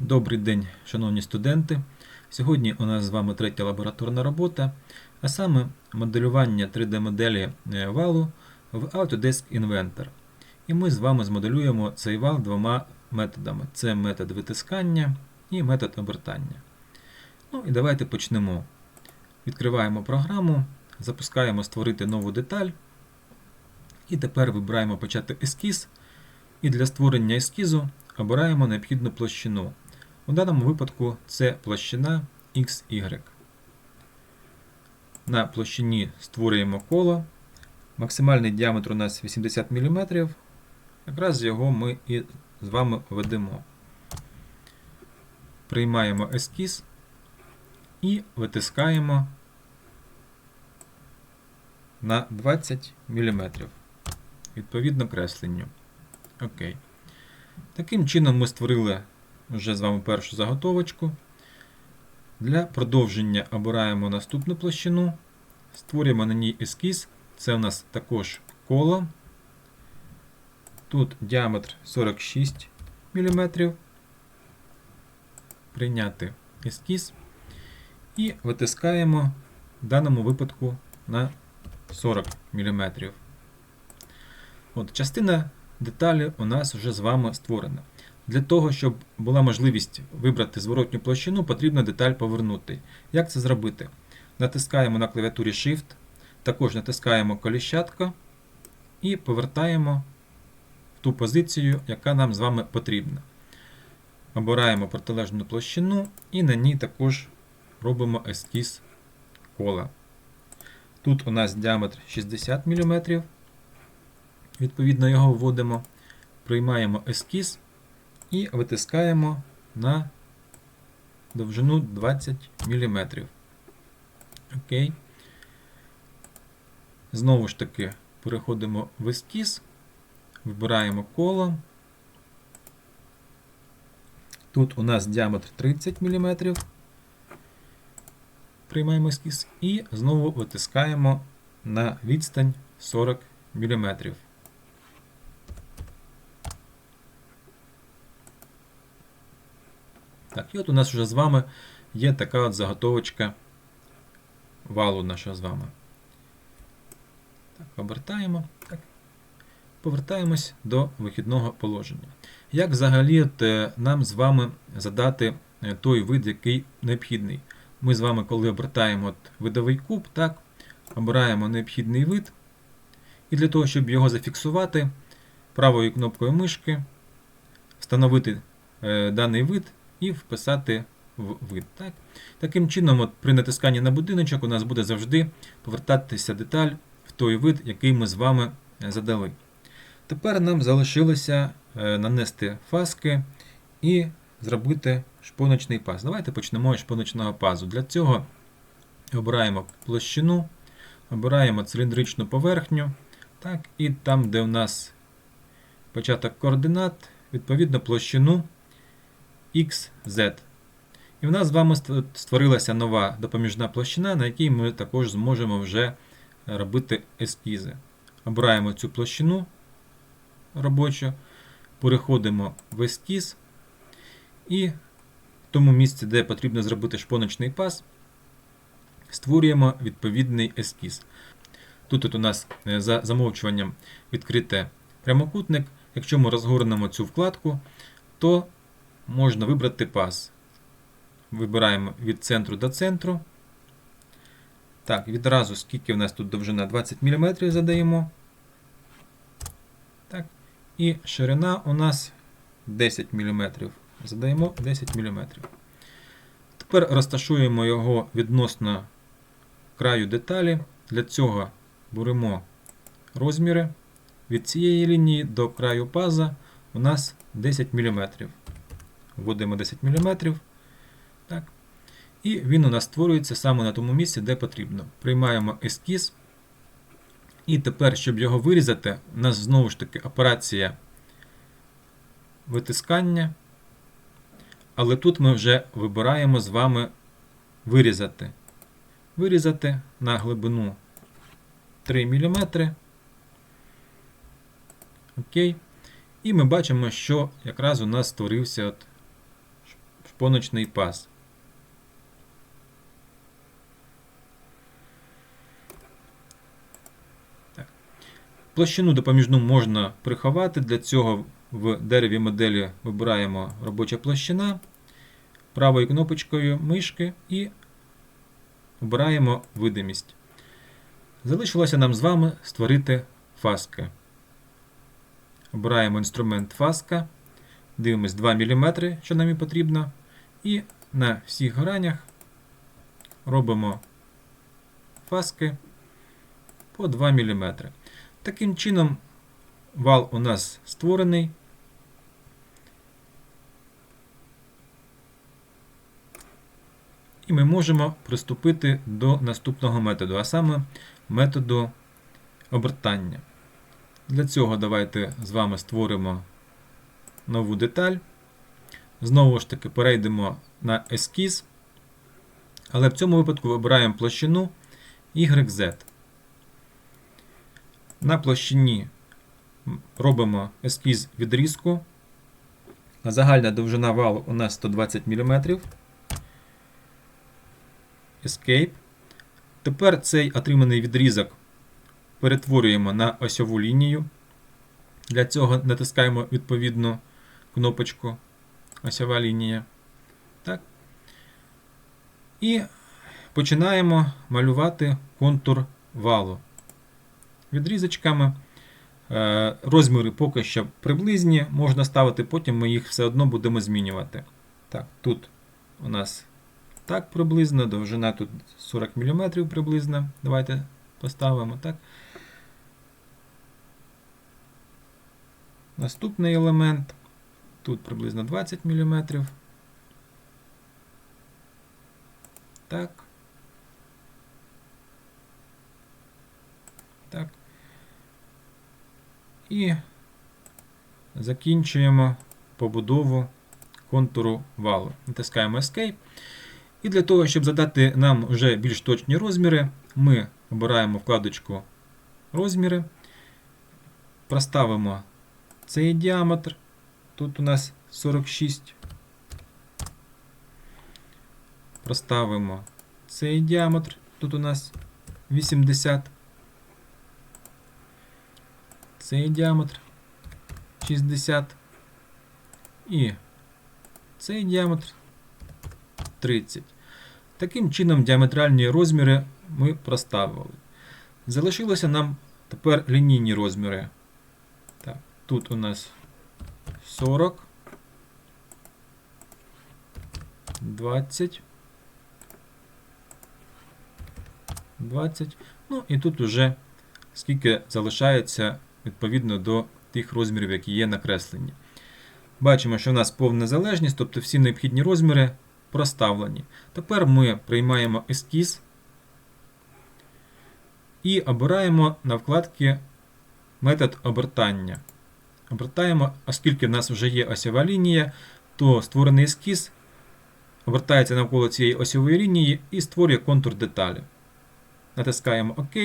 Добрий день, шановні студенти. Сьогодні у нас з вами третя лабораторна робота, а саме моделювання 3D-моделі е, валу в Autodesk Inventor. І ми з вами змоделюємо цей вал двома методами: це метод витискання і метод обертання. Ну і давайте почнемо. Відкриваємо програму, запускаємо створити нову деталь. І тепер вибираємо почати ескіз. І для створення ескізу обираємо необхідну площину. У даному випадку це площина XY. На площині створюємо коло. Максимальний діаметр у нас 80 мм. Якраз його ми і з вами ведемо. Приймаємо ескіз і витискаємо на 20 мм. Відповідно кресленню. Окей. Таким чином ми створили вже з вами першу заготовочку. Для продовження обираємо наступну площину, створюємо на ній ескіз. Це у нас також коло. Тут діаметр 46 мм. Прийняти ескіз. І витискаємо в даному випадку на 40 мм. От, Частина деталі у нас вже з вами створена. Для того, щоб була можливість вибрати зворотню площину, потрібно деталь повернути. Як це зробити? Натискаємо на клавіатурі Shift, також натискаємо коліщатка і повертаємо в ту позицію, яка нам з вами потрібна. Обираємо протилежну площину і на ній також робимо ескіз кола. Тут у нас діаметр 60 мм. Відповідно, його вводимо, приймаємо ескіз і витискаємо на довжину 20 мм. Окей. Знову ж таки, переходимо в ескіз, вибираємо коло. Тут у нас діаметр 30 мм. Приймаємо ескіз і знову витискаємо на відстань 40 мм. Так, і от у нас вже з вами є така от заготовочка валу нашого з вами. Так, Обертаємо. Так. Повертаємось до вихідного положення. Як взагалі от, е, нам з вами задати е, той вид, який необхідний? Ми з вами, коли обертаємо от видовий куб, так, обираємо необхідний вид. І для того, щоб його зафіксувати, правою кнопкою мишки встановити е, даний вид і вписати в вид. Так? Таким чином, от при натисканні на будиночок у нас буде завжди повертатися деталь в той вид, який ми з вами задали. Тепер нам залишилося е, нанести фаски і зробити шпоночний паз. Давайте почнемо з шпоночного пазу. Для цього обираємо площину, обираємо циліндричну поверхню. Так, І там, де у нас початок координат, відповідно площину XZ. І в нас з вами створилася нова допоміжна площина, на якій ми також зможемо вже робити ескізи. Обираємо цю площину робочу, переходимо в ескіз. І в тому місці, де потрібно зробити шпоночний паз, створюємо відповідний ескіз. Тут от у нас е, за замовчуванням відкрите прямокутник. Якщо ми розгорнемо цю вкладку, то можна вибрати паз. Вибираємо від центру до центру. Так, відразу, скільки в нас тут довжина 20 мм задаємо. Так. І ширина у нас 10 мм. Задаємо 10 мм. Тепер розташуємо його відносно краю деталі. Для цього беремо розміри. Від цієї лінії до краю паза у нас 10 мм. Вводимо 10 мм. Так. І він у нас створюється саме на тому місці, де потрібно. Приймаємо ескіз. І тепер, щоб його вирізати, у нас знову ж таки операція витискання. Але тут ми вже вибираємо з вами вирізати. Вирізати на глибину 3 мм. Окей. І ми бачимо, що якраз у нас створився от шпоночний паз. Так. Площину допоміжну можна приховати. Для цього в дереві моделі вибираємо робоча площина правою кнопочкою мишки і обираємо видимість. Залишилося нам з вами створити фаски. Обираємо інструмент фаска, дивимось 2 мм, що нам і потрібно. І на всіх гранях робимо фаски по 2 мм. Таким чином, вал у нас створений. І ми можемо приступити до наступного методу, а саме методу обертання. Для цього давайте з вами створимо нову деталь. Знову ж таки, перейдемо на ескіз. Але в цьому випадку вибираємо площину YZ. На площині робимо ескіз відрізку. Загальна довжина валу у нас 120 мм. Escape. Тепер цей отриманий відрізок перетворюємо на осьову лінію. Для цього натискаємо відповідну кнопочку осьова лінія. Так. І починаємо малювати контур валу. Відрізочками. Е, Розміри поки що приблизні, можна ставити, потім ми їх все одно будемо змінювати. Так, Тут у нас так приблизно, довжина тут 40 мм приблизно. Давайте поставимо так. Наступний елемент. Тут приблизно 20 мм. Так. Так. І закінчуємо побудову контуру валу. Натискаємо Escape. І для того, щоб задати нам вже більш точні розміри, ми обираємо вкладочку Розміри, проставимо цей діаметр. Тут у нас 46. Проставимо цей діаметр. Тут у нас 80. Цей діаметр 60. І цей діаметр 30. Таким чином, діаметральні розміри ми проставили. Залишилося нам тепер лінійні розміри. Так, Тут у нас 40, 20, 20. Ну і тут уже скільки залишається відповідно до тих розмірів, які є накреслені. Бачимо, що у нас повна залежність, тобто всі необхідні розміри проставлені. Тепер ми приймаємо ескіз і обираємо на вкладці метод обертання. Обертаємо, оскільки в нас вже є осьова лінія, то створений ескіз обертається навколо цієї осьової лінії і створює контур деталі. Натискаємо ОК.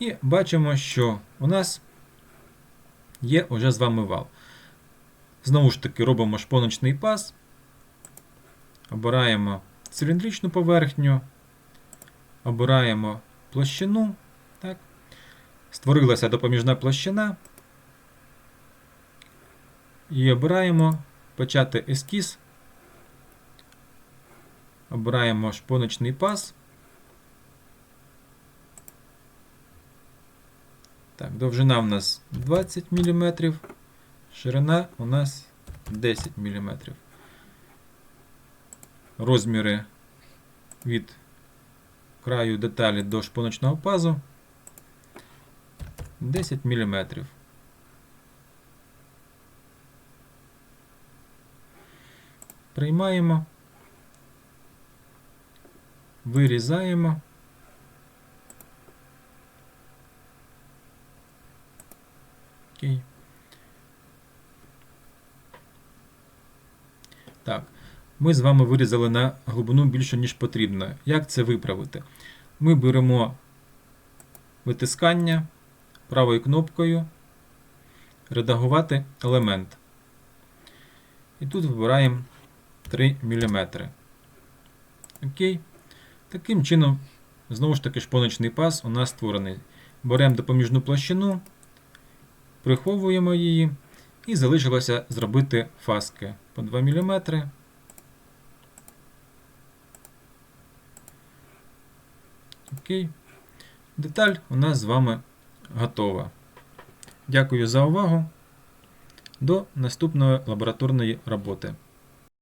І бачимо, що у нас є вже з вами вал. Знову ж таки, робимо шпоночний паз. Обираємо циліндричну поверхню, обираємо площину. Так. Створилася допоміжна площина. І обираємо почати ескіз. Обираємо шпоночний паз. Так, Довжина у нас 20 мм, ширина у нас 10 мм. Розміри від краю деталі до шпоночного пазу 10 мм. Приймаємо, вирізаємо. Окей. Так, ми з вами вирізали на глибину більше, ніж потрібно. Як це виправити? Ми беремо витискання правою кнопкою, редагувати елемент. І тут вибираємо 3 мм. Окей. Таким чином, знову ж таки, шпоночний паз у нас створений. Беремо допоміжну площину, приховуємо її і залишилося зробити фаски по 2 мм. Окей. Деталь у нас з вами готова. Дякую за увагу. До наступної лабораторної роботи.